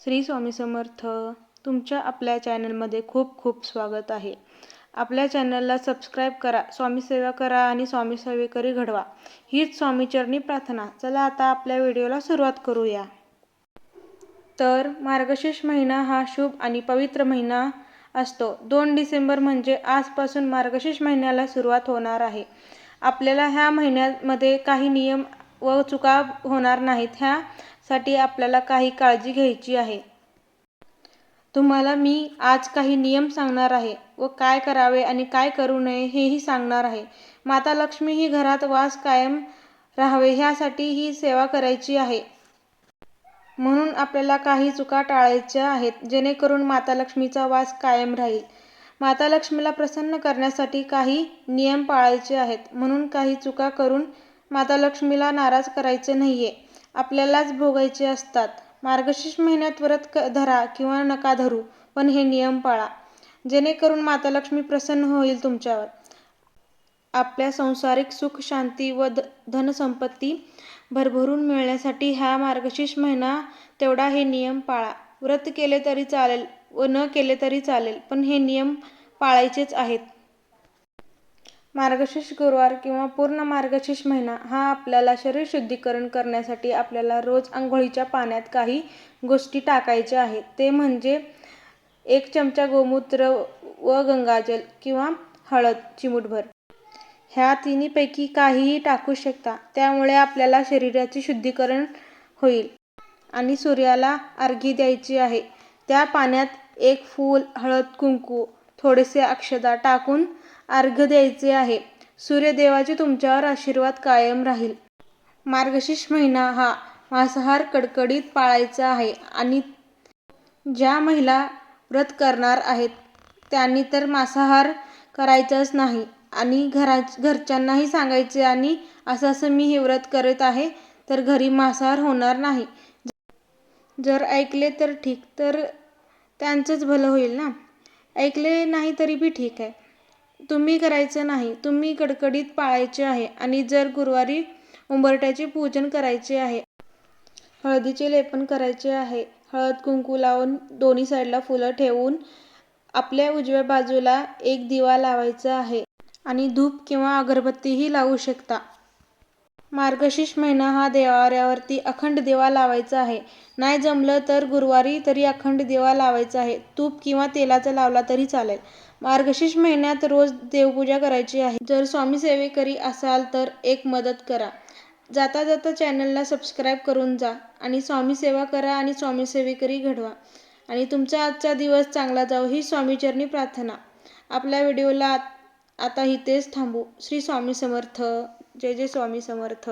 श्री स्वामी समर्थ तुमच्या आपल्या चॅनलमध्ये खूप खूप स्वागत आहे. आपल्या चॅनलला सबस्क्राईब करा स्वामी सेवा करा आणि स्वामी सेवेकरी घडवा. हीच स्वामीचरणी प्रार्थना. चला आता आपल्या व्हिडिओला सुरुवात करूया. तर मार्गशीर्ष महिना हा शुभ आणि पवित्र महिना असतो. दोन डिसेंबर म्हणजे आजपासून मार्गशीर्ष महिन्याला सुरुवात होणार आहे. आपल्याला ह्या महिन्यामध्ये काही नियम व चुका होणार नाहीत. ह्यासाठी आपल्याला काही काळजी घ्यायची आहे. तुम्हाला मी आज काही नियम सांगणार आहे व काय करावे आणि काय करू नये हेही सांगणार आहे. माता लक्ष्मी ही घरात वास कायम राहावे ह्यासाठी ही सेवा करायची आहे. म्हणून आपल्याला काही चुका टाळायच्या आहेत जेणेकरून माता लक्ष्मीचा वास कायम राहील. माता लक्ष्मीला प्रसन्न करण्यासाठी काही नियम पाळायचे आहेत म्हणून काही चुका करून माता लक्ष्मीला नाराज करायचे नाहीये. आपल्यालाच भोगायचे असतात. मार्गशीर्ष महिन्यात व्रत क धरा किंवा नका धरू पण हे नियम पाळा. जेणेकरून माता लक्ष्मी प्रसन्न होईल तुमच्यावर. आपल्या संसारिक सुख शांती व ध धनसंपत्ती भरभरून मिळण्यासाठी हा मार्गशीर्ष महिना तेवढा हे नियम पाळा. व्रत केले तरी चालेल व न केले तरी चालेल पण हे नियम पाळायचेच आहेत. मार्गशीर्ष गुरुवार किंवा पूर्ण मार्गशीर्ष महिना हा आपल्याला शरीर शुद्धीकरण करण्यासाठी आपल्याला रोज आंघोळीच्या पाण्यात काही गोष्टी टाकायच्या आहेत. ते म्हणजे एक चमचा गोमूत्र व गंगाजल किंवा हळद चिमूटभर. ह्या तिन्हीपैकी काहीही टाकू शकता. त्यामुळे आपल्याला शरीराचे शुद्धीकरण होईल आणि सूर्याला अर्घी द्यायची आहे. त्या पाण्यात एक फूल हळद कुंकू थोडेसे अक्षदा टाकून अर्घ्य द्यायचे आहे. सूर्यदेवाचे तुमच्यावर आशीर्वाद कायम राहील. मार्गशीर्ष महिना हा मांसाहार कडकडीत पाळायचा आहे आणि ज्या महिला व्रत करणार आहेत त्यांनी तर मांसाहार करायचाच नाही आणि घरा घरच्यांनाही सांगायचे आणि असं असं मी हे व्रत करत आहे तर घरी मांसाहार होणार नाही. जर ऐकले तर ठीक तर त्यांचंच भलं होईल ना? ऐकले नाही तरी बी ठीक आहे. तुम्ही करायचं नाही तुम्ही कडकडीत पाळायचे आहे आणि जर गुरुवारी उंबरट्याचे पूजन करायचे आहे हळदीचे लेपन करायचे आहे हळद कुंकू लावून दोन्ही साईडला फुलं ठेवून आपल्या उजव्या बाजूला एक दिवा लावायचा आहे आणि धूप किंवा अगरबत्तीही लावू शकता. मार्गशीर्ष महिना हा देवाऱ्यावरती अखंड दिवा लावायचा आहे. नाही जमलं तर गुरुवारी तरी अखंड दिवा लावायचा आहे. तूप किंवा तेलाचा लावला तरी चालेल. मार्गशीर्ष महिन्यात रोज देवपूजा करायची आहे. जर स्वामी सेवेकरी असाल तर एक मदत करा. जाता जाता चॅनलला सबस्क्राईब करून जा आणि स्वामी सेवा करा आणि स्वामी सेवेकरी घडवा. आणि तुमचा आजचा दिवस चांगला जाऊ ही स्वामीचरणी प्रार्थना. आपल्या व्हिडिओला आता इथेच थांबू. श्री स्वामी समर्थ. जय जय स्वामी समर्थ.